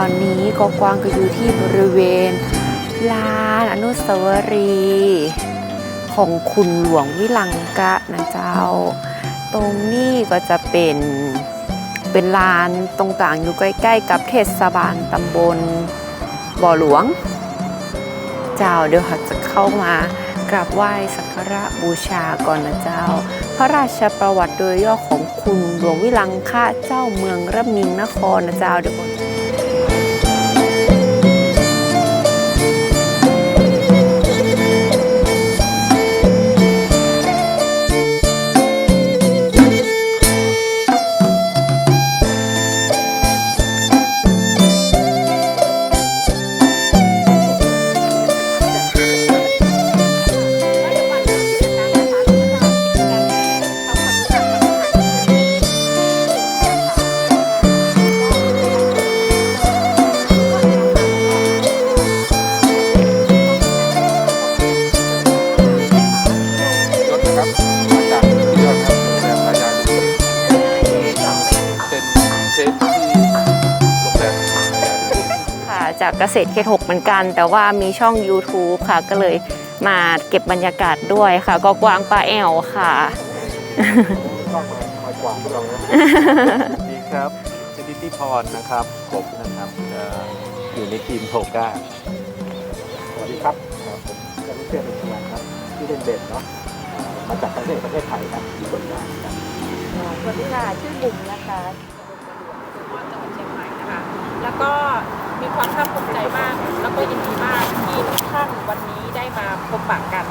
อนนี้ก็กวางก็อยู่ที่บริเวณลานอนุสาวรีย์ของคุณหลวงวิลังกะนะเจ้า ตรงนี้ก็จะเป็นเป็นลานตรงกลางอยู่ใกล้ ๆ กับเทศบาลตำบลบ่อหลวง เจ้าเดี๋ยวจะเข้ามากราบไหว้สักการะบูชาก่อนนะเจ้า พระราชประวัติโดยย่อของคุณหลวงวิลังคะเจ้าเมืองระมิงนครนะเจ้าเดี๋ยว ษตรเขตหกเหมือนกัน แต่ว่ามีช่อง YouTube ค่ะ ก็เลยมาเก็บบรรยากาศด้วยค่ะ ก็กวางปลาแอวค่ะต้องมามากว่าพวกเรานะดีครับชนิติพรนะครับผมนะครับเอ่ออยู่ในทีมโทก้าสวัสดีครับเอ่อผมจะรู้เชื่อเป็นพยานครับที่เล่นเบนเนาะเอ่อมาจากประเทศประเทศไทยครับที่คนงานครับสวัสดีค่ะชื่อบุ๋มนะคะจังหวัดเชียงใหม่นะคะ แล้วก็มี ความภาคภูมิใจมาก แล้วก็ยินดีมากที่ทุกท่านวันนี้ได้มาพบปะกัน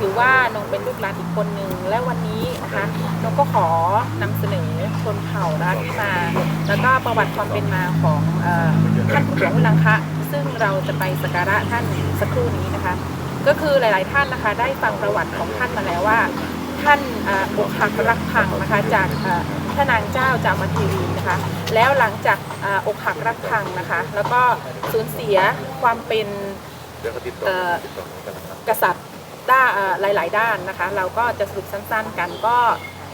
ถือว่านงเป็นลูกหลานอีกคนหนึ่งและวันนี้นะคะนงก็ขอนำเสนอชนเผ่านะคะที่มา แล้วก็ประวัติความเป็นมาของออท่านผู้หลวงลังคะ ซึ่งเราจะไปสักการะท่านสักครู่นี้นะคะ ก็คือหลาย ๆ ท่านนะคะ ได้ฟังประวัติของท่านมาแล้วว่าท่านอ่าอกหักรักพังนะคะจากอ่าพระนางเจ้าจามเทีวีนะคะ แล้วหลังจากออกหักรักพังนะคะ แล้วก็สูญเสียความเป็นเดี๋ยวเขาติดต่อเอ่อติดต่อกันนะสับกษัตริย์ด้าหลาย ๆ ด้านนะคะ เราก็จะสรุปสั้น ๆ กันก็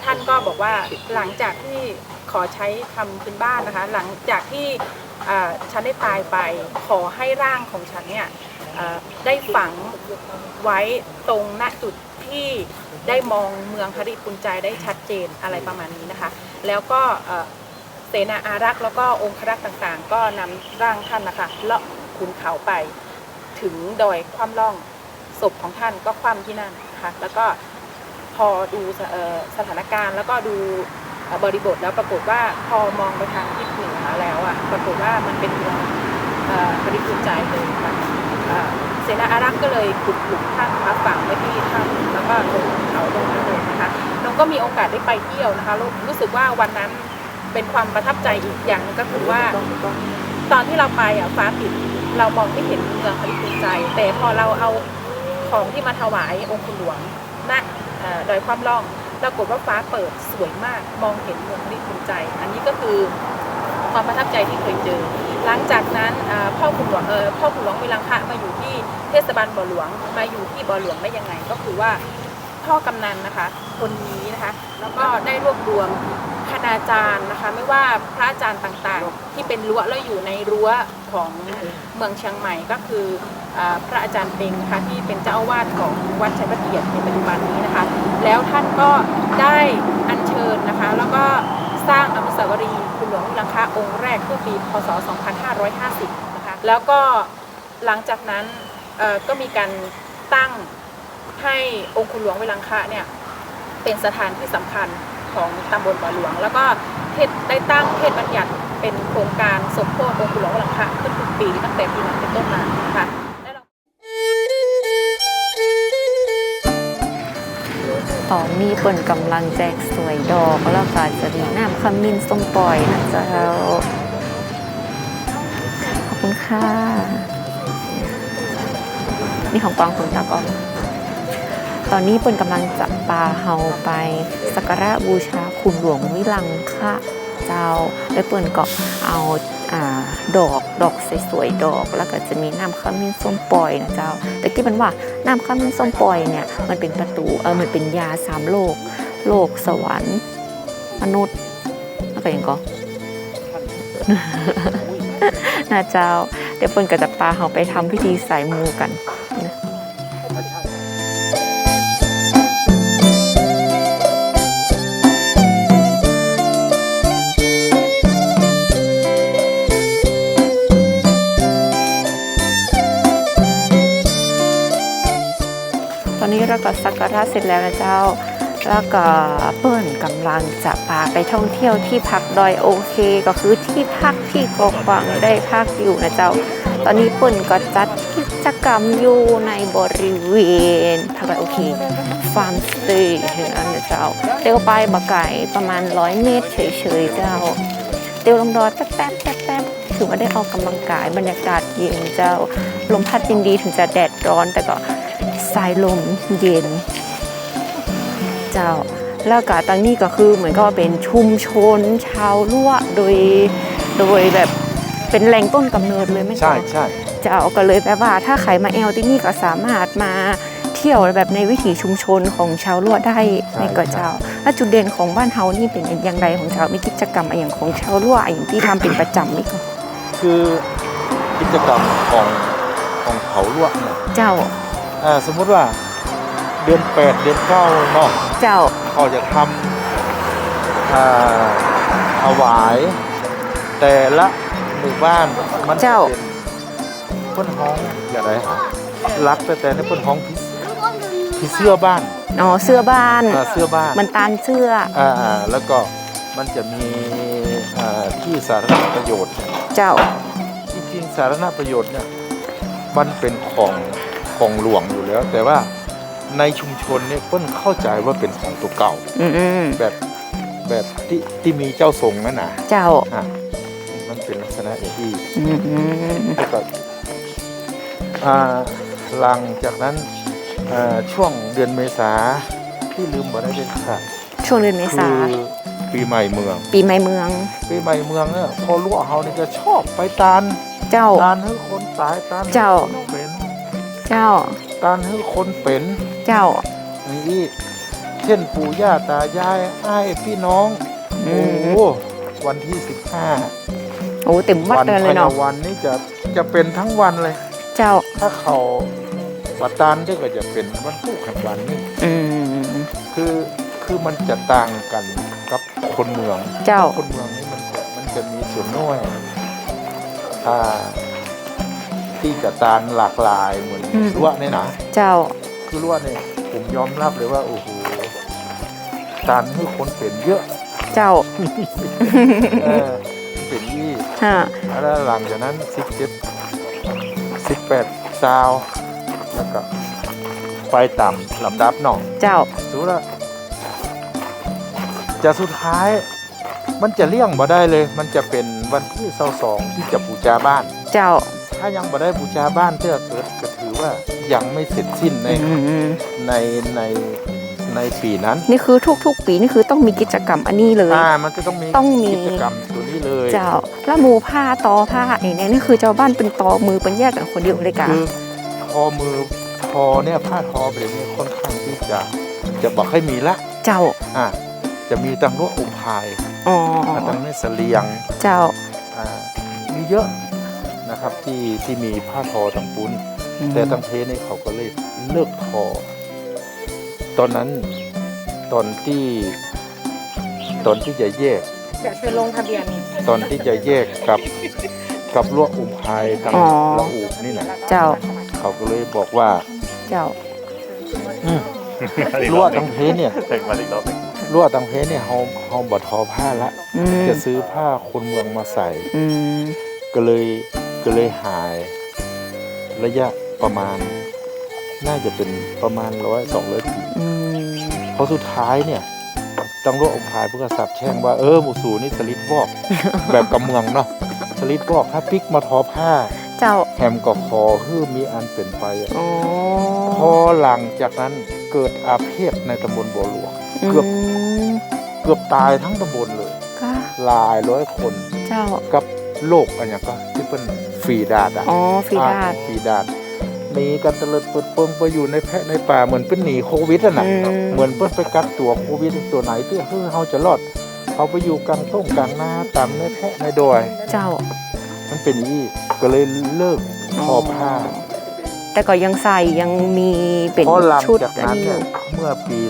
ท่านก็บอกว่าหลังจากที่ขอใช้คำพื้นบ้านนะคะ หลังจากที่ฉันได้ตายไปขอให้ร่างของฉันเนี่ยได้ฝังไว้ตรงณจุดที่ได้มองเมืองฮริปุญใจได้ชัดเจนอะไรประมาณนี้นะคะ แล้วก็ เสนาอารักษ์แล้วก็องครักษ์ต่างๆ ก็นำร่างท่านนะคะเลาะขุนเขาไป ถึงดอยคว่ำล่องศพของท่านก็คว่ำที่นั่นนะคะแล้วก็พอดูสถานการณ์ แล้วก็ดูบริบทแล้วปรากฏว่าพอมองไปทางทิศเหนือแล้วอะปรากฏว่ามันเป็นเมืองปริภูมิใจเลยค่ะเสนาอารักษ์ก็เลยขุดหลุมท่านมาฝังไว้ที่ถ้ำแล้วก็ลงเขาตรงนั้นเลยนะคะน้องก็มีโอกาสได้ไปเที่ยวนะคะรู้สึกว่าวันนั้น เป็นความประทับใจอีกอย่างนึงก็คือว่า ตอนที่เราไปอะฟ้าปิดเรามองไม่เห็นเมืองปริภูมิใจ แต่พอเราเอาของที่มาถวายองค์คุณหลวงณเอ่อดอยความล่องปรากฏว่าฟ้าเปิดสวยมากมองเห็นเมืองที่ภูมิใจ อันนี้ก็คือความประทับใจที่เคยเจอ หลังจากนั้นอ่าพ่อคุณหลวงเออพ่อคุณหลวงวิลังคะมาอยู่ที่เทศบาลบ่อหลวงมาอยู่ที่บ่อหลวงได้ยังไง ก็คือว่าพ่อกำนันนะคะ คนนี้นะคะ แล้วก็ได้รวบรวม คณาจารย์นะคะ ไม่ว่าพระอาจารย์ต่างๆ ที่เป็นรั้วแล้วอยู่ในรั้วของเมืองเชียงใหม่ก็คืออพระอาจารย์เป็งนะคะที่เป็นเจ้าอาวาสของวัดชัยพระเกียรติในปัจจุบันนี้นะคะ แล้วท่านก็ได้อัญเชิญนะคะ แล้วก็สร้างอนุสาวรีย์คุณหลวงวิลังคะองค์แรกเมื่อปีพศ 2550 นะคะ แล้วก็หลังจากนั้นก็มีการตั้งให้องค์คุณหลวงวิลังคะเนี่ยเป็นสถานที่สำคัญ ของตำบลบ่อหลวง แล้วก็เทศได้ตั้งเทศบัญญัติเป็นโครงการสมโพธิองค์หลวงวิลังคะขึ้นทุกปีตั้งแต่ปีนั้นเป็นต้นมานะคะตอนนี้เปิ่นกำลังแจกสวยดอก แล้วก็จะมีน้ำขมิ้นส้มปล่อยนะเจ้าขอบคุณค่ะ นี่ของกวางคุณตาก้อง ตอนนี้เปิ่นกำลังจะปลาเฮาไปสักการะบูชาคุณหลวงวิลังคะเจ้า แล้วเปิ่นก็เอาอ่าดอกดอกสวยๆดอก แล้วก็จะมีน้ำข้ามิ้นส้มปล่อยนะเจ้าแต่กี้มันว่าน้ำข้ามิ้นส้มปล่อยเนี่ยมันเป็นประตูเออมันเป็นยาสามโลก โลกสวรรค์ มนุษย์แล้วก็ยังก็นะเจ้าเดี๋ยวเปิ้นก็จะปลาเขาไปทำพิธีสายมูกันนะ ตอนนี้เราก็สักการะเสร็จแล้วนะเจ้า แล้วก็เปิ้ลกำลังจะพาไปท่องเที่ยวที่พักดอยโอเค ก็คือที่พักที่กกวางได้พักอยู่นะเจ้า ตอนนี้เปิ้ลก็จัดกิจกรรมอยู่ในบริเวณพักดอยโอเคฟาร์มสเตย์นอันนะเจ้าเตียวไปบะไก่ประมาณร้อยเมตรเฉยๆเจ้า เตียวลงดอยแป๊บๆแป๊บๆถือว่าได้ออกกำลังกายบรรยากาศเย็นเจ้าลมพัดดีๆถึงจะแดดร้อนแต่ก็ สายลมเย็น เจ้าแล้วก็ตอนนี้ก็คือเหมือนก็เป็นชุมชนชาวลั่วโดยโดยแบบเป็นแหล่งต้นกำเนิดเลยไหมใช่เจ้าใช่เจ้าก็เลยแบบว่าถ้าใครมาแอลที่นี่ก็สามารถมาเที่ยวแบบในวิถีชุมชนของชาวลั่วได้ในเกาะเจ้าแล้วจุดเด่นของบ้านเฮานี่เป็นอย่างไรของเจ้ามีกิจกรรมอะไรอย่างของชาวลั่วอะไรอย่างที่ทำเป็นประจำนี่ก็คือกิจกรรมของของเขาลวกเนี่ยเจ้า อ่าสมมุติว่าเดือนแปดเดือนเก้าเนาะเจ้าเขาจะทำอ่าถวาย แต่ละหมู่บ้านมันจะเจ้า เป็นพ้นห้องอย่างไรฮะรักแต่แต่ในพ้นห้องพิพิเสื้อบ้านอ๋อเสื้อบ้านอ่าเสื้อบ้าน มันตาลเสื้ออ่าอ่าแล้วก็มันจะมีอ่าที่สาธารณประโยชน์ เจ้า จริงๆสาธารณประโยชน์เนี่ยมันเป็นของ ของหลวงอยู่แล้ว แต่ว่าในชุมชนเนี่ยเพิ่นเข้าใจว่าเป็นของตัวเก่า อืมอืมแบบแบบที่ที่มีเจ้าทรงนั่นนะเจ้าอะมันเป็นลักษณะอย่างที่อืมอืมแล้วก็อ่าหลังจากนั้นอ่าช่วงเดือนเมษาที่ลืมบ่ได้เด็ดขาดช่วงเดือนเมคืษาอปีใหม่เมือง ปีใหม่เมือง ปีใหม่เมืองเนี่ยพอลวกเฮานี่จะชอบไปตานเจ้า ตานให้คนตายตานให้เจ้า คนเป็น เจ้าตานให้คนเป็นเจ้านี่เช่นปู่ย่าตายายอ้ายพี่น้องอืโอ้มโหวันที่15โอ้เต็มวัดวัเลยพเลยยาเนาะวันนี่จะจะเป็นทั้งวันเลย เจ้าถ้าเขาวัดตานก็จะเป็นวันผู้ขันวันนี่อืมคือคือมันจะต่างกันกับคนเมือง เจ้าคนเมืองนี่มันจะมันจะมีส่วนน้อยอ่า ที่จะตานหลากหลายเหมือนอืม รั้วนี่นะเจ้า คือรั้วเนี่ยผมยอมรับเลยว่าโอ้โหตานให้คนเป็นเยอะเจ้าเออเป็นยี่ฮะแล้วหลังจากนั้นสิบเจ็ดสิบแปดซาวแล้วก็ไปต่ำลำดับหน่อง เจ้าสมมติว่าจะสุดท้าย มันจะเลี่ยงบ่ได้เลย มันจะเป็นวันที่เสาสองที่จะบูชาบ้าน เจ้า ถ้ายังบ่ได้บูชาบ้านเพื่อเกิดก็ถือว่ายังไม่เสร็จสิ้นในอืมในในในปีนั้น นี่คือทุก ๆ ปีนี่คือต้องมีกิจกรรมอันนี้เลยอ่ามันก็ต้องมีต้องมีกิจกรรมตัวนี้เลย เจ้าแล้วหมูผ้าตอผ้าไอ้เนี่ยนี่คือเจ้าบ้านเป็นตอมือเป็นแยกกันคนเดียวเลยกะคือทอมือทอเนี่ยผ้าทอแบบนี้ค่อนข้างที่จะจะบอกให้มีละ เจ้าอ่าจะมีตังรั้วองค์พายอ๋อตังนี้เสลียง เจ้าอ่ามีเยอะ นะครับที่ที่มีผ้าทอตังปุ้นอืมแต่ตังเพนี่เขาก็เลยเลิกทอ ตอนนั้นตอนที่ตอนที่จะแยกเดี๋ยวจะลงทะเบียนตอนที่จะแยกกับกับลวดอุ้มพายตังอ๋อ ละอูกนี่นะเจ้าเขาก็เลยบอกว่าเจ้า อืมลวดตังเพเนี่ยลวดตังเพเนี่ยเฮาเฮาบ่ทอผ้าละ อืมจะซื้อผ้าคนเมืองมาใส่ อืมก็เลย ก็เลยหายระยะประมาณ น่าจะเป็นประมาณร้อยสองร้อยปีอืมเพราะสุดท้ายเนี่ยตังรวองค์พายเพื่อสับแช่งว่าเออหมูสูนี่สลิดบอก แบบกำเมืองเนาะสลิดบอกถ้าปิกมาทอผ้า เจ้าแฮมก็คอคือมีอันเป็นไปอะอ๋อพอหลังจากนั้นเกิดอาเพศในตำบลบัวหลวงเกือบมเกือบตายทั้งตำบลเลยก็หลายร้อยคน เจ้ากับโรคอะไรก็ที่เป็น ฟรีดาดอะอ๋อฟีดาดฟรีดาดหนีกันเตลิดเปิดเปิงไปอยู่ในแพะในป่าเหมือนเป็นหนีโควิดอะนะอืมเหมือนเพิ่นไปกักตัวโควิดตัวไหนที่เฮ้ยเขาจะรอดเขาไปอยู่กลางต้งกลางนาตามในแพะในดอย เจ้าพมันเป็นอย่างนี้ก็เลยเลิกทอผ้า แต่ก็ยังใส่ยังมีเป็นเพราะหลังชุดจากอันนั้นนี้อเนี่ยยู่เมื่อปี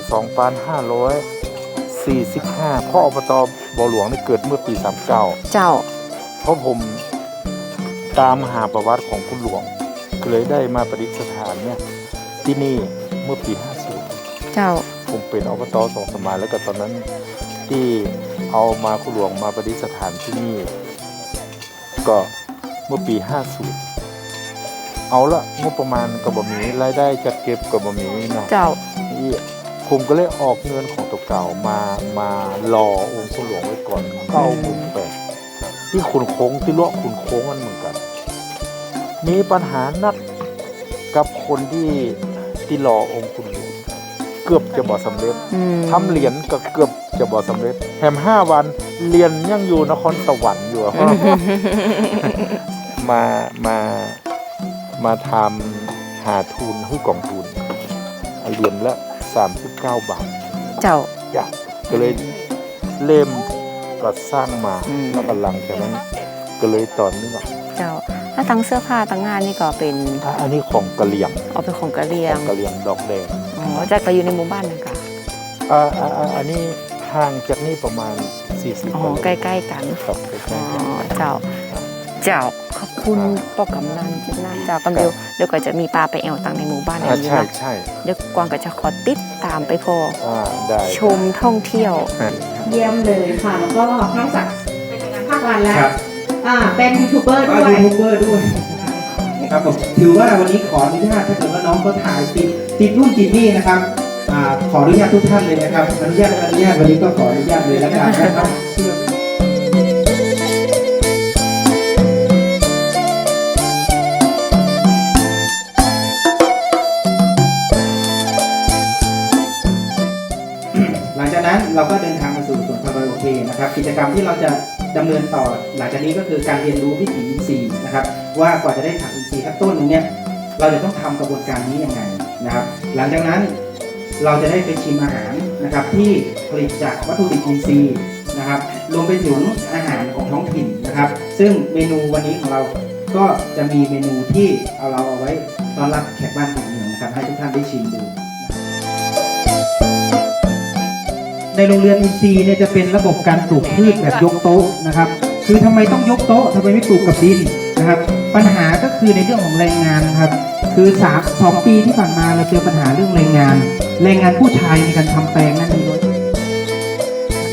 2545พ่ออบตบ่อหลวงนี่เกิดเมื่อปี 39 เจ้าเพราะผม ตามหาประวัติของคุณหลวงก็เลยได้มาประดิษฐานเนี่ยที่นี่เมื่อปี 50 เจ้าผมเป็นอบตสองสมัยแล้วก็ตอนนั้นที่เอามาคุณหลวงมาประดิษฐานที่นี่ ก็เมื่อปี 50 เอาละงบประมาณก็บ่มีรายได้จัดเก็บก็บ่มีนะเจ้านี่ผมก็เลยออกเงินของตัวเก่ามามารอองค์คุณหลวงไว้ก่อนเก้าหมื่นแปดที่ขุนโค้งที่ลวกขุนโค้งมันเหมือนกัน มีปัญหานักกับคนที่ที่รอองค์คุณหลวงเกือบจะบ่สำเร็จอืมทำเหรียญก็เกือบจะบ่สำเร็จแถมห้าวันเรียนยังอยู่นครสวรรค์อยู่อะมามามาทำหาทุนให้กองทุนเหรียญละ39บาท เจ้าจ้ะก็เลยเล่มก็สร้างมาอืมแล้วก็หลังจากนั้นก็เลยตอนนี้อะเจ้า ถ้าทั้งเสื้อผ้าทั้งงานนี่ก็เป็นอันนี้ของกะเหลี่ยงเอาเป็นของกะเหรียของงกะเหลี่ยงดอกแดงอ๋อจะก็อยู่ในหมู่บ้านนะคะอ่าอ่าอ่าอันนี้ห่างจากนี่ประมาณ 40อ๋อกิโลใกล้ๆกันครับใกอ๋ล้อๆกันเจ้าเจ้าขอบคุณปอกำนันจิตนาเจ้าตำเดียวเดี๋ยวก็จะมีปลาไปแอวตังในหมู่บ้านอ่านี้ใช่นะใช่เดี๋ยวกวางก็จะขอติดตามไปพออ่าได้ชมท่องเที่ยวอ่าเยี่ยมเลยค่ะแล้วก็นอกจากภาควันแล้วครับ อ่าเป็นยูทูบเบอร์ด้วย ยูทูบเบอร์ด้วยครับผมถือว่าวันนี้ขออนุญาตถ้าเกิดว่าน้องเขาถ่ายติดติดรุ่นจิมมี่นะครับอ่าขออนุญาตทุกท่านเลยนะครับอนุญาตอนุญาตวันนี้ก็ขออนุญาตเลยแล้วกันนะครับหลังจากนั้นเราก็เดินทางมาสู่สวนพาราโอเคนะครับ กิจกรรมที่เราจะ ดำเนินต่อหลังจากนี้ก็คือการเรียนรู้วิถีอินทรีย์นะครับ ว่ากว่าจะได้ถังอินทรีย์สักต้นหนึงเนี่ยเราจะต้องทำกระบวนการนี้ยังไงนะครับ หลังจากนั้นเราจะได้ไปชิมอาหารนะครับ ที่ผลิตจากวัตถุดิบอินทรีย์นะครับรวมไปถึงอาหารของท้องถิ่นนะครับ ซึ่งเมนูวันนี้ของเราก็จะมีเมนูที่เอาเราเอาไว้ต้อนรับแขกบ้านแขกเมืองนะครับ ให้ทุกท่านได้ชิมดู ในโรงเรือนอินทรีย์เนี่ยจะเป็นระบบการปลูกพืชแบบยกโต๊ะนะครับ คือทำไมต้องยกโต๊ะทำไมไม่ปลูกกับดินนะครับ ปัญหาก็คือในเรื่องของแรงงานครับ คือสามสองปีที่ผ่านมาเราเจอปัญหาเรื่องแรงงาน แรงงานผู้ชายในการทำแปลงนั้นมีน้อยเ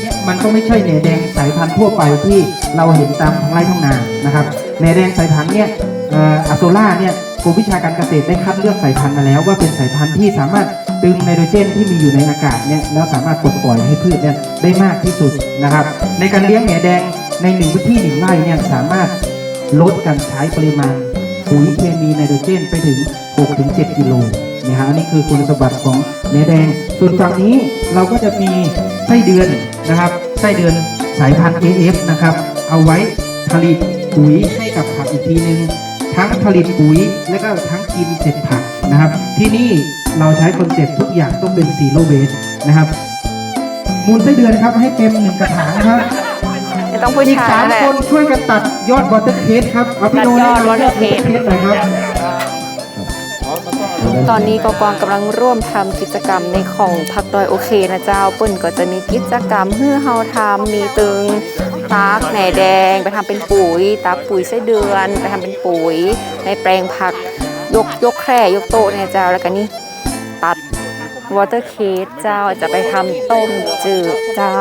นี่ยมันก็ไม่ใช่แหนแดงสายพันธุ์ทั่วไปที่เราเห็นตามท้องไร่ท้องนานะครับแหนแดงสายพันธุ์เนี่ยอ่ออะโซล่าเนี่ยกรมวิชาการเกษตรได้คัดเลือกสายพันธุ์มาแล้วว่าเป็นสายพันธุ์ที่สามารถ ดึงไนโตรเจนที่มีอยู่ในอากาศเนี่ยแล้วสามารถปลดปล่อยให้พืชเนี่ยได้มากที่สุดนะครับ ในการเลี้ยงแหนแดงในหนึ่งพื้นที่หนึ่งไร่เนี่ยสามารถลดการใช้ปริมาณปุ๋ยเคมีไนโตรเจนไปถึง 6-7 กิโลนะฮะอันนี้คือคุณสมบัติของแหนแดง ส่วนฝั่งนี้เราก็จะมีไส้เดือนนะครับ ไส้เดือนสายพันธุ์ AF นะครับ เอาไว้ผลิตปุ๋ยให้กับผักอีกทีหนึ่งทั้งผลิตปุ๋ยและก็ทั้งกินเศษผักนะครับ ที่นี่ เราใช้คอนเซ็ปต์ทุกอย่างต้องเป็นซีโร่เวสนะครับ มูลไส้เดือนครับให้เต็มหนึ่งกระถางครับจะต้องผู้อีกชายสามแหละ คนช่วยกันตัดยอดวอเตอร์เคสครับเอาพี่โนตัดยอดแนะนำ water case หน่อยครับตอนนี้ก็กวางกำลังร่วมทำกิจกรรมในของพักดอยโอเคนะเจ้าเปิ้นก็จะมีกิจกรรมเพื่อเฮาทำมีตึงตากแหน่แดง ไปทำเป็นปุ๋ยตากปุ๋ยไส้เดือน ไปทำเป็นปุ๋ยในแปลงผักยกยกแคร่ยกโต๊ะเนี่ยเจ้าแล้วก็นี่ ตัดวอเตอร์เคสเจ้าจะไปทำต้มจืดเจ้า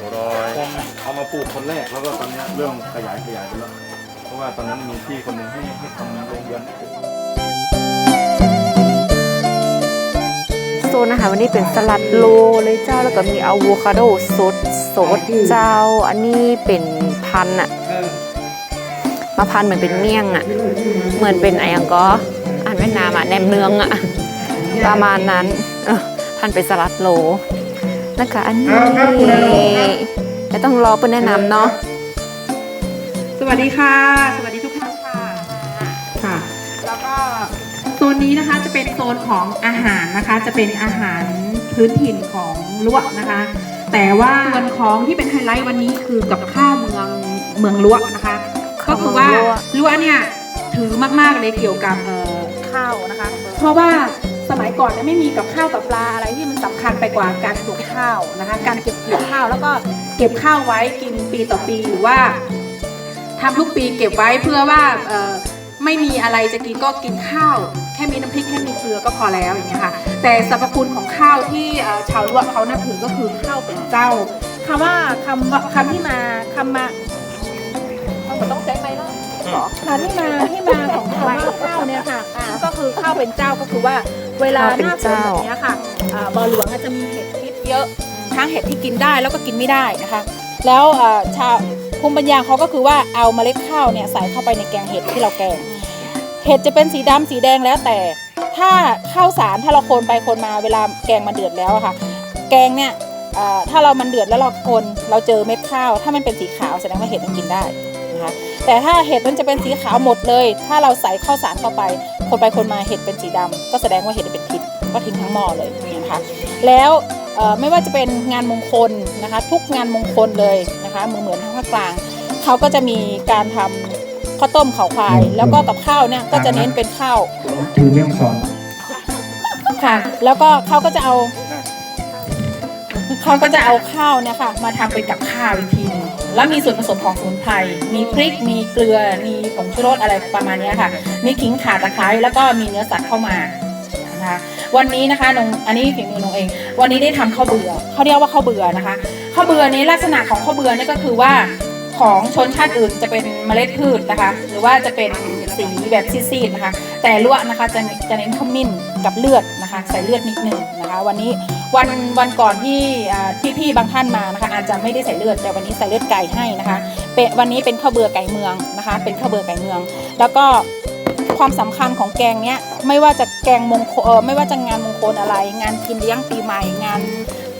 ตัวรอยเอามาปลูกคนแรกแล้วก็ตอนนี้เริ่มขยายขยายไปแล้ว เพราะว่าตอนนั้นมีพี่คนหนึ่งให้ให้ทำโรงเรือนโซนอาหารวันนี้เป็นสลัดโลเลยเจ้าแล้วก็มีอะโวคาโดสดสดเจ้า อันนี้เป็น พันธุ์อะมาพันธุ์เหมือนเป็นเมี่ยงอะเหมือนเป็นอะไรอย่างก็อ่านเวียดนามอะแหนมเนืองอะประมาณนั้นเออพันธุ์เป็นสลัดโลแล้วก็อันนี้เอาครับคุณอนุครับไม่ต้องรอเพื่อนแนะนำเนาะสวัสดีค่ะ สวัสดีทุกท่านค่ะค่ะ แล้วก็โซนนี้นะคะจะเป็นโซนของอาหารนะคะ จะเป็นอาหารพื้นถิ่นของลวกนะคะ แต่ว่าส่วนของที่เป็นไฮไลท์วันนี้คือกับข้าวเมืองเมืองลวกนะคะ ก็คือว่าลวกเนี่ยถือมากๆเลยเกี่ยวกับเอ่อข้าวนะคะ เพราะว่าสมัยก่อนเนี่ยไม่มีกับข้าวกับปลาอะไรที่มันสำคัญไปกว่าการปลูกข้าวนะคะ การเก็บเกี่ยวข้าวแล้วก็เก็บข้าวไว้กินปีต่อปีหรือว่าทำทุกปีเก็บไว้เพื่อว่าเอ่อ ไม่มีอะไรจะกินก็กินข้าว แค่มีน้ำพริกแค่มีเกลือก็พอแล้วอย่างเงี้ยค่ะ แต่สรรพคุณของข้าวที่เอ่อชาวลวกเขานับถือก็คือข้าวเป็นเจ้าคำว่าคำว่าคำที่มาคำมามันต้องใช้ไหมล่ะคำที่มาที่มาของคำว่าข้าวเนี่ยค่ะก็คือข้าวเป็นเจ้าก็คือว่าเวลาหน้าฝนแบบเนี้ยค่ะอ่าบ่อหลวงอาจจะมีเห็ดพิษเยอะทั้งเห็ดที่กินได้แล้วก็กินไม่ได้นะคะ แล้วเอ่อชาวภูมิปัญญาเขาก็คือว่าเอาเมล็ดข้าวเนี่ยใส่เข้าไปในแกงเห็ดที่เราแกง เห็ดจะเป็นสีดำสีแดงแล้วแต่ ถ้าข้าวสารถ้าเราคนไปคนมาเวลาแกงมันเดือดแล้วอะค่ะ แกงเนี่ยถ้าเรามันเดือดแล้วเราคนเราเจอเม็ดข้าว ถ้ามันเป็นสีขาวแสดงว่าเห็ดมันกินได้นะคะแต่ถ้าเห็ดมันจะเป็นสีขาวหมดเลย ถ้าเราใส่ข้าวสารเข้าไป คนไปคนมาเห็ดเป็นสีดำก็แสดงว่าเห็ดเป็นพิษก็ทิ้งทั้งหม้อเลยอย่างเงี้ยนะคะแล้วไม่ว่าจะเป็นงานมงคลนะคะ ทุกงานมงคลเลยนะคะเหมือนเหมือนทางภาคกลาง เขาก็จะมีการทำ ข้าวต้มเขาควาย แล้วก็กับข้าวเนี่ยก็จะเน้นเป็นข้าวถือเมี่ยงสอนค่ะ แล้วก็เขาก็จะเอาเขาก็จะเอาข้าวเนี่ยค่ะ มาทำเป็นกับข้าวอีกทีหนึงแล้วมีส่วนผสมของสมุนไพร มีพริก มีเกลือ มีผงชูรสอะไรประมาณเนี้ยค่ะ มีขิงข่าตะไคร้ แล้วก็มีเนื้อสัตว์เข้ามานะคะวันนี้นะคะนงอันนี้ฝีมือนงเอง วันนี้ได้ทำข้าวเบื่อเขาเรียกว่าข้าวเบื่อนะคะ ข้าวเบื่อนี้ลักษณะของข้าวเบื่อเนี่ยก็คือว่า ของชนชาติอื่นจะเป็นเมล็ดพืชนะคะ หรือว่าจะเป็นสีแบบซีดๆนะคะ แต่ลวกนะคะจะจะเน้นขมิ้นกับเลือดนะคะ ใส่เลือดนิดนึงนะคะ วันนี้วันวันก่อนที่อ่พี่ๆบางท่านมานะคะ อาจจะไม่ได้ใส่เลือดแต่วันนี้ใส่เลือดไก่ให้นะคะเป็นวันนี้เป็นข้าวเบื่อไก่เมืองนะคะ เป็นข้าวเบื่อไก่เมือง แล้วก็ความสำคัญของแกงเนี้ยไม่ว่าจะแกงมงคลไม่ว่าจะงานมงคลอะไร งานกินเลี้ยงปีใหม่งาน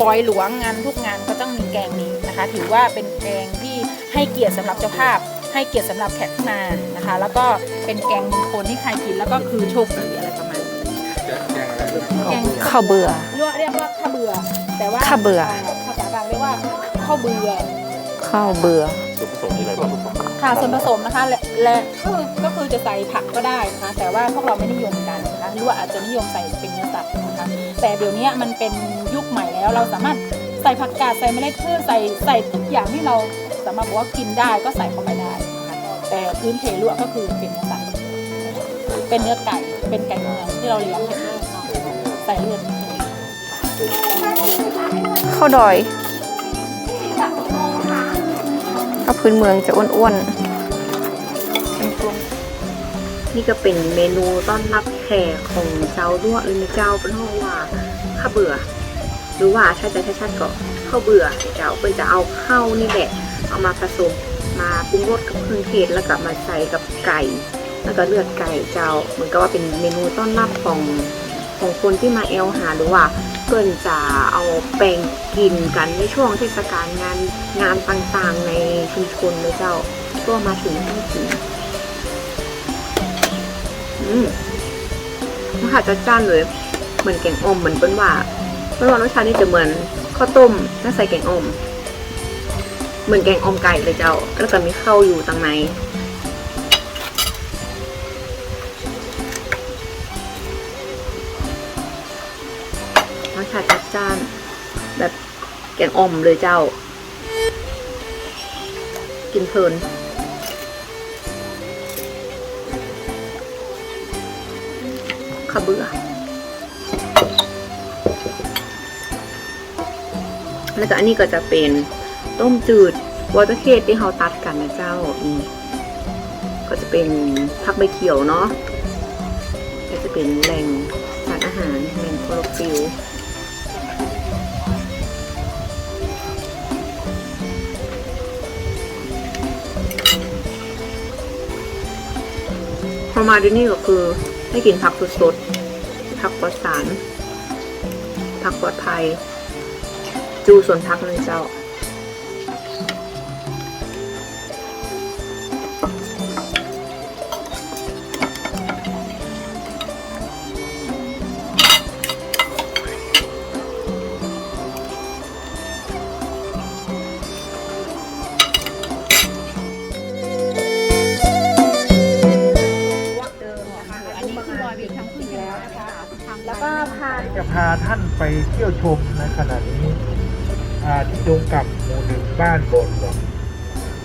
ปล่อยหลวงงานทุกงานก็ต้องมีแกงนี้นะคะ ถือว่าเป็นแกงที่ ให้เกียรติสำหรับเจ้าภาพ ให้เกียรติสำหรับแขกที่มานะคะ แล้วก็เป็นแกงมงคลที่ใครกินแล้วก็คือโชคดีอะไรประมาณนี้แกงข้าวเบื่อเรียกว่าเรียกว่าข้าวเบื่อแต่ว่าข้าวเบื่อภาษากลางเรียกว่าข้าวเบื่อข้าวเบื่อส่วนผสมมีอะไรบ้างค่ะส่วนผสมนะคะและและก็คือก็คือจะใส่ผักก็ได้นะคะแต่ว่าพวกเราไม่นิยมกันนะคะหรือว่าอาจจะนิยมใส่เป็นเนื้อสัตว์นะคะแต่เดี๋ยวนี้มันเป็นยุคใหม่แล้วเราสามารถใส่ผักกาดใส่เมล็ดพืชใส่ใส่ทุกอย่างที่เราสามารถบอกว่ากินได้ก็ใส่เข้าไปได้ แต่พื้นเพลวกก็คือเป็นเนื้อสัตว์เป็นเนื้อไก่เป็นไก่เมืองที่เราเลี้ยงใส่เลือดข้าวดอยข้าวพื้นเมืองจะอ้วนๆ นี่ก็เป็นเมนูต้อนรับแขกของเจ้าด้วเอ้ยไม่เจ้าเป็นห้องว่าข้าเบื่อ หรือว่าถ้าจะชัดๆก็ข้าวเบื่อเจ้าเปิ้นจะเอาข้าวนี่แหละ เอามาผสมมาปรุงรสกับเครื่องเทศแล้วก็มาใส่กับไก่ แล้วก็เลือดไก่เจ้าเหมือนกับว่าเป็นเมนูต้อนรับของของคนที่มาแอลหาหรือว่าเพื่อนจะเอาแปลงกินกันในช่วงเทศกาลงานงานต่างๆในชุมชนเลยเจ้าก็มาถึงต้องกินอืมมหาจัดจ้านเลย เหมือนแกงอมเหมือนเปิ้นว่าเปิ้นว่ารสชาตินี่จะเหมือนข้าวต้มน่าใส่แกงอม เหมือนแกงอมไก่เลยเจ้า แล้วก็มีข้าวอยู่ตังในรสชาติจัดจ้าน แบบแกงอมเลยเจ้า กินเพลินข้าเบื่อแล้วก็อันนี้ก็จะเป็น ต้มจืดวอเตอร์เคสที่เราตัดกันนะเจ้าอืมก็จะเป็นผักใบเขียวเนาะก็จะเป็นแหล่งสารอาหารแหล่งโคลอโรฟิลพอมาที่นี่ก็คือได้กินผักสดๆผักปลอดสารผักปลอดภัย จูส่วนผักเลยเจ้า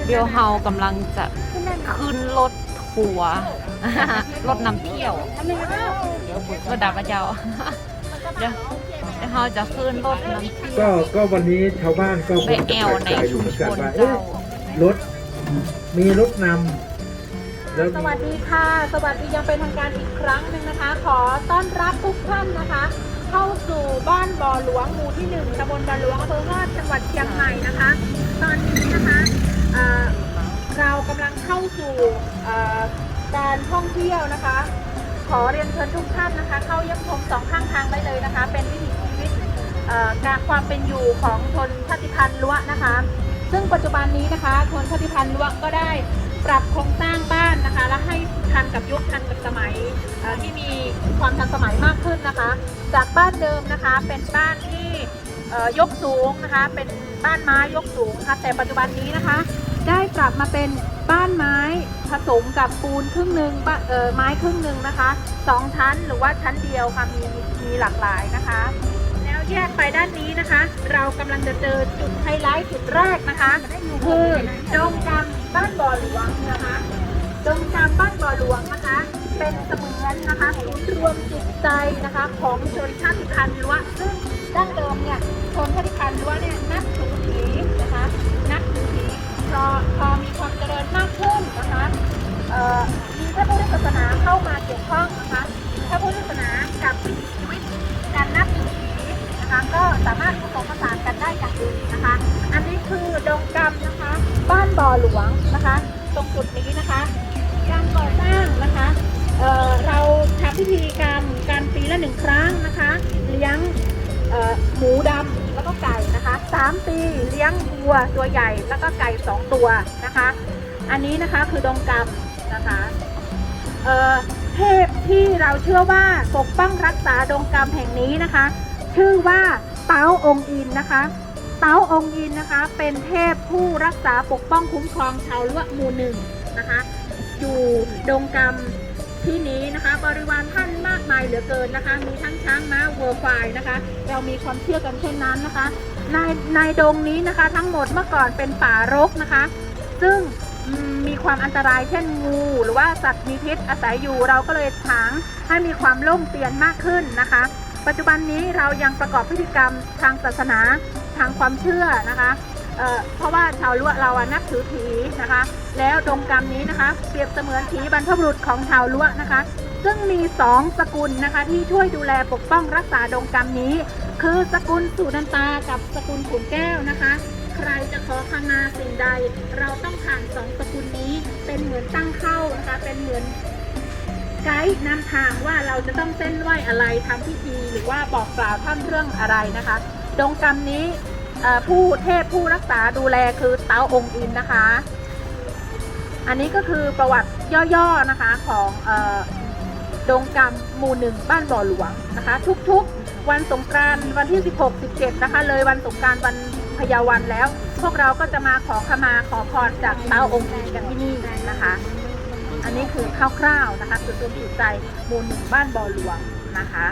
เดี๋ยวเฮากำลังจะขึ้นรถทัวร์รถนำเที่ยวรถดับพระเจ้าเดี๋ยวเดี๋ยวเฮาจะขึ้นรถนำเที่ยวก็ก็วันนี้ชาวบ้านก็ไปแอวในชุมชนว่าเจ้าเอ๊ะรถมีรถนำแล้วสวัสดีค่ะ สวัสดียังเป็นทางการอีกครั้งหนึ่งนะคะ ขอต้อนรับทุกท่านนะคะ เข้าสู่บ้านบ่อหลวงหมู่ที่หนึ่งตำบลบ่อหลวงอำเภอฮอดจังหวัดเชียงใหม่นะคะ ตอนนี้นะคะ เรากำลังเข้าสู่การท่องเที่ยวนะคะ ขอเรียนเชิญทุกท่านนะคะ เข้าเยี่ยมชมสองข้างทางได้เลยนะคะ เป็นวิถีชีวิตการความเป็นอยู่ของชนชาติพันธุ์ล้วนะคะ ซึ่งปัจจุบันนี้นะคะชนชาติพันธุ์ล้วก็ได้ปรับโครงสร้างบ้านนะคะ และให้ทันกับยุคทันกับสมัยที่มีความทันสมัยมากขึ้นนะคะ จากบ้านเดิมนะคะเป็นบ้านที่ยกสูงนะคะ เป็นบ้านไม้ยกสูงนะคะแต่ปัจจุบันนี้นะคะ ได้ปรับมาเป็นบ้านไม้ผสมกับปูนครึ่งหนึ่งเอ่อไม้ครึ่งหนึ่งนะคะสองชั้นหรือว่าชั้นเดียวค่ะมีมีหลากหลายนะคะ แล้วแยกไปด้านนี้นะคะ เรากำลังจะเจอจุดไฮไลท์จุดแรกนะคะคือดงกำบ้านบ่อหลวงนะคะดงกำบ้านบ่อหลวงนะคะ เป็นเสมือนนะคะศูนย์รวมจิตใจนะคะ ของชนชาติพันธุ์ล้วซึ่งดั้งเดิมเนี่ยชนชาติพันธุ์ล้วเนี่ยนับถื พอมีความเจริญมากขึ้นนะคะมีพระพุทธศาสนาเข้ามาเกี่ยวข้องนะคะพระพุทธศาสนากับวิถีชีวิตการนับถือนะคะก็สามารถผสมผสานกันได้อย่างดีนะคะ อันนี้คือดงกรรมนะคะ บ้านบ่อหลวงนะคะ ตรงจุดนี้นะคะ การก่อสร้างนะคะเเราทำพิธีกรรมการปีละหนึ่งครั้งนะคะ เลี้ยงหมูดำ ก็ไก่นะคะสามปีเลี้ยงวัวตัวใหญ่ แล้วก็ไก่สองตัวนะคะ อันนี้นะคะคือดงกรรมนะคะเอ่อเทพที่เราเชื่อว่าปกป้องรักษาดงกรรมแห่งนี้นะคะ ชื่อว่าเต้าองค์อินนะคะ เต้าองค์อินนะคะ เป็นเทพผู้รักษาปกป้องคุ้มครองชาวละหมู่หนึ่งนะคะ อยู่ดงกรรม ที่นี้นะคะ บริวารท่านมากมายเหลือเกินนะคะ มีทั้งช้างม้าวัวควายนะคะ เรามีความเชื่อกันเช่นนั้นนะคะ ในในดงนี้นะคะ ทั้งหมดเมื่อก่อนเป็นป่ารกนะคะ ซึ่งมมีความอันตรายเช่นงูหรือว่าสัตว์มีพิษอาศัยอยู่เราก็เลยถางให้มีความโล่งเตียนมากขึ้นนะคะ ปัจจุบันนี้เรายังประกอบพิธีกรรมทางศาสนาทางความเชื่อนะคะ เพราะว่าชาวล้วเราอะนับถือผีนะคะ แล้วดงกรรมนี้นะคะ เปรียบเสมือนผีบรรพบุรุษของชาวล้วนะคะ ซึ่งมีสองสกุลนะคะที่ช่วยดูแลปกป้องรักษาดงกรรมนี้ คือสกุลสุนันตากับสกุลขุนแก้วนะคะใครจะขอขมาสิ่งใด เราต้องผ่านสองสกุลนี้เป็นเหมือนตั้งเข้านะคะเป็นเหมือนไกด์นำทางว่าเราจะต้องเส้นไหวอะไรทำพิธีหรือว่าบอกกล่าวท่านเรื่องอะไรนะคะดงกรรมนี้ ผู้เทพผู้รักษาดูแลคือเต้าองค์อินนะคะ อันนี้ก็คือประวัติย่อๆนะคะของอดงกรรมหมู่หนึ่งบ้านบ่อหลวงนะคะ ทุกๆ วันสงกรานต์วันที่ 16 17 นะคะ เลยวันสงกรานต์วันพยาวันแล้ว พวกเราก็จะมาขอขมาขอพรจากเต้าองค์อินกันที่นี่นะคะ อันนี้คือคร่าวๆนะคะจุดรวมจิตใจหมู่หนึ่งบ้านบ่อหลวงนะคะ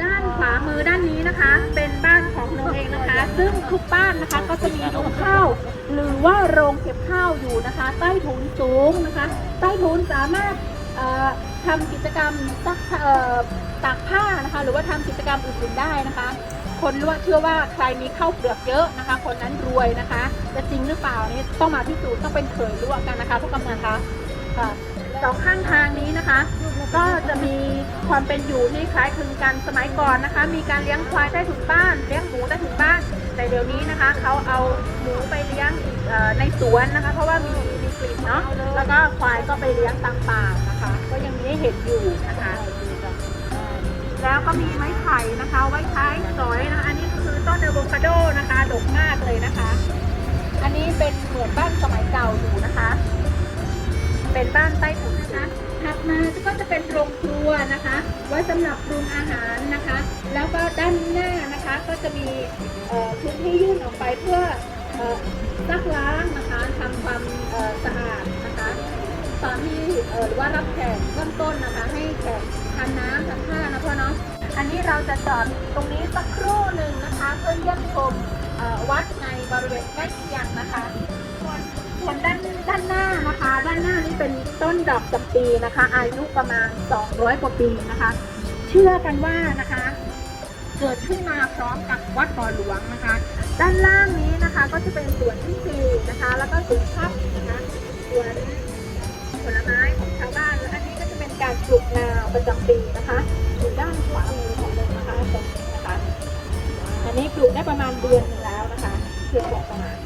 ด้านขวามือด้านนี้นะคะ เป็นบ้านของหนูเองนะคะ ซึ่งทุกบ้านนะคะก็จะมีโรงข้าว หรือว่าโรงเก็บข้าวอยู่นะคะ ใต้ถุนสูงนะคะ ใต้ถุนสามารถทำกิจกรรมซักตากผ้านะคะ หรือว่าทำกิจกรรมอื่นๆได้นะคะ คนล้ว่าเชื่อว่าใครมีข้าวเปลือกเยอะนะคะ คนนั้นรวยนะคะจะจริงหรือเปล่านี่ต้องมาพิสูจน์ต้องเป็นเขยรู้กันนะคะทุกกำนันคะค่ะ สองข้างทางนี้นะคะ ก็จะมีความเป็นอยู่ที่คล้ายคลึงกันสมัยก่อนนะคะ มีการเลี้ยงควายใต้ถุนบ้านเลี้ยงหมูใต้ถุนบ้าน แต่เดี๋ยวนี้นะคะเขาเอาหมูไปเลี้ยงในสวนนะคะ เพราะว่ามีมีกลิ่นเนาะแล้วก็ควายก็ไปเลี้ยงตามป่านะคะ ก็ยังมีให้เห็นอยู่นะคะแล้วก็มีไม้ไผ่นะคะ ไว้ใช้สอยนะคะอันนี้ก็คือต้นอะโวคาโดนะคะดกมากเลยนะคะ อันนี้เป็นเหมือนบ้านสมัยเก่าอยู่นะคะ เป็นบ้านใต้ถุนนะคะ ถัดมาก็จะเป็นโรงครัวนะคะ ไว้สำหรับปรุงอาหารนะคะ แล้วก็ด้านหน้านะคะก็จะมีพื้นที่ยื่นออกไปเพื่อซักล้างนะคะทำความสะอาดนะคะ ตอนที่หรือว่ารับแขกเริ่มต้นนะคะ ให้แขกทานน้ำทานข้าวนะพ่อเนาะอันนี้เราจะจอดตรงนี้สักครู่หนึ่งนะคะ เพื่อเยี่ยมชมวัดในบริเวณใกล้เคียงนะคะ ส่วนด้านด้านหน้านะคะ ด้านหน้านี้เป็นต้นดอกจำปีนะคะ อายุประมาณ 200 กว่าปีนะคะ เชื่อกันว่านะคะ เกิดขึ้นมาพร้อมกับวัดบ่อหลวงนะคะ ด้านล่างนี้นะคะก็จะเป็นสวนที่สี่นะคะ แล้วก็สวนพักนะคะสวนผลไม้ของชาวบ้านและอันนี้ก็จะเป็นการปลูกนาประจำปีนะคะอยู่ด้านขวามือของเรานะคะตรงนี้นะคะ อันนี้ปลูกได้ประมาณเดือนนึงแล้วนะคะเดือนกประมาณ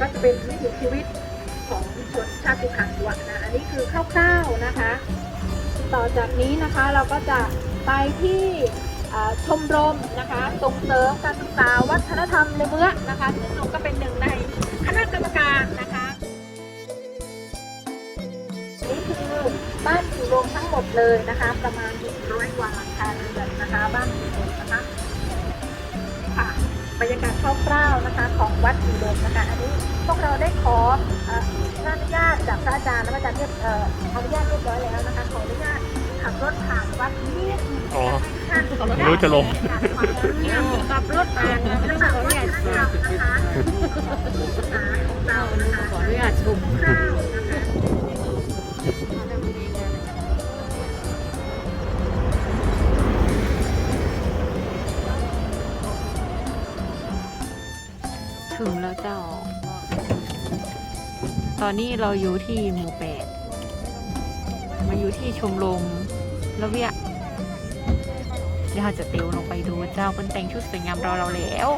ก็จะเป็นวิถีชีวิตของชนชาติพันธุ์วะนะ อันนี้คือคร่าวๆนะคะ ต่อจากนี้นะคะเราก็จะไปที่ชมรมนะคะส่งเสริมการศึกษาวัฒนธรรมเลเมือนะคะซึ่งหนูก็เป็นหนึ่งในคณะกรรมการนะคะนี่คือบ้านอยู่รวมทั้งหมดเลยนะคะ ประมาณ100กว่าหลังคาเรือนนะคะ บ้านอยู่รวมนะคะ บรรยากาศคร่าวๆนะคะของวัดอยู่รวมนะคะอันนี้พวกเราได้ขอเอ่ออนุญาตจากพระอาจารย์และพระอาจารย์เรียบเอ่ออนุญาตเรียบร้อยแล้วนะคะขออนุญาตขับรถผ่านวัดนี้อ๋อท่านรู้จะลงขับรถผ่านเรื่องของวัฒนธรรมนะคะของเรานะคะขออนุญาตชม เจ้า ตอนนี้เราอยู่ที่หมู่แปดมาอยู่ที่ชมรมละเวียเดี๋ยวเราจะติวลงไปดูเจ้าเป็นแต่งชุดสวยงามรอเราแล้ว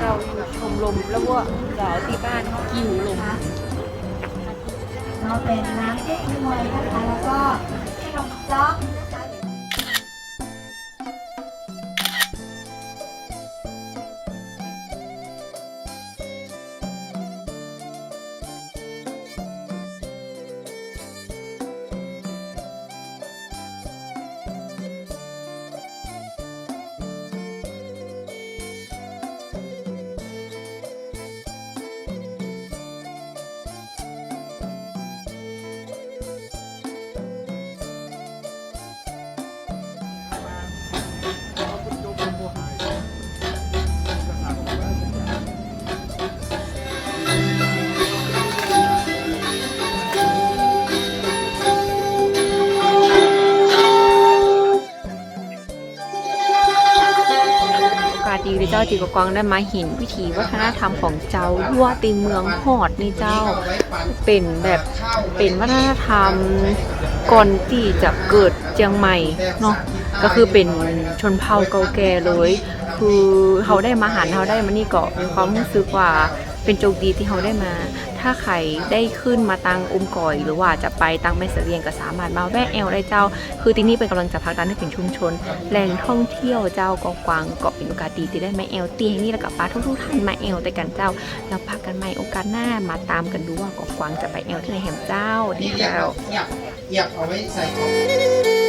เราอยู่ชมรมละเวะเจ้าที่บ้านกิ่วลมเราเป็นน้ำเก๊กฮวยนะคะแล้วก็ขนมจ๊อกาจ้าตีกวางได้มาเห็นวิถีวัฒนธรรมของเจ้ายั่วตีเมืองหอดนี่เจ้า เป็นแบบเป็นวัฒนธรรมก่อนที่จะเกิดเจียงใหม่เนาะก็คือเป็นชนเผ่าเก่าแก่เลย คือเขาได้มาหันเขาได้มานี่ก็มีความรู้สึกว่าเป็นโชคดีที่เขาได้มา ถ้าใครได้ขึ้นมาตังอุมก่อย หรือว่าจะไปตังแม่เสลียงก็สามารถมาแวะแอลได้เจ้า คือที่นี่เป็นกำลังจะพักดันให้เป็นชุมชน แหล่งท่องเที่ยวเจ้าเกาะกวางเกาะเป็นโอกาสดีที่ได้มาแอลเตียงนี่แล้วกับป้าทุกๆท่านมาแอลแต่กันเจ้าแล้วพักกันใหม่โอกาสหน้ามาตามกันดูว่าเกาะกวางจะไปแอลที่ไหนแห่งเจ้าดีเจ้าเหยียบเหยียบเอาไว้ใส่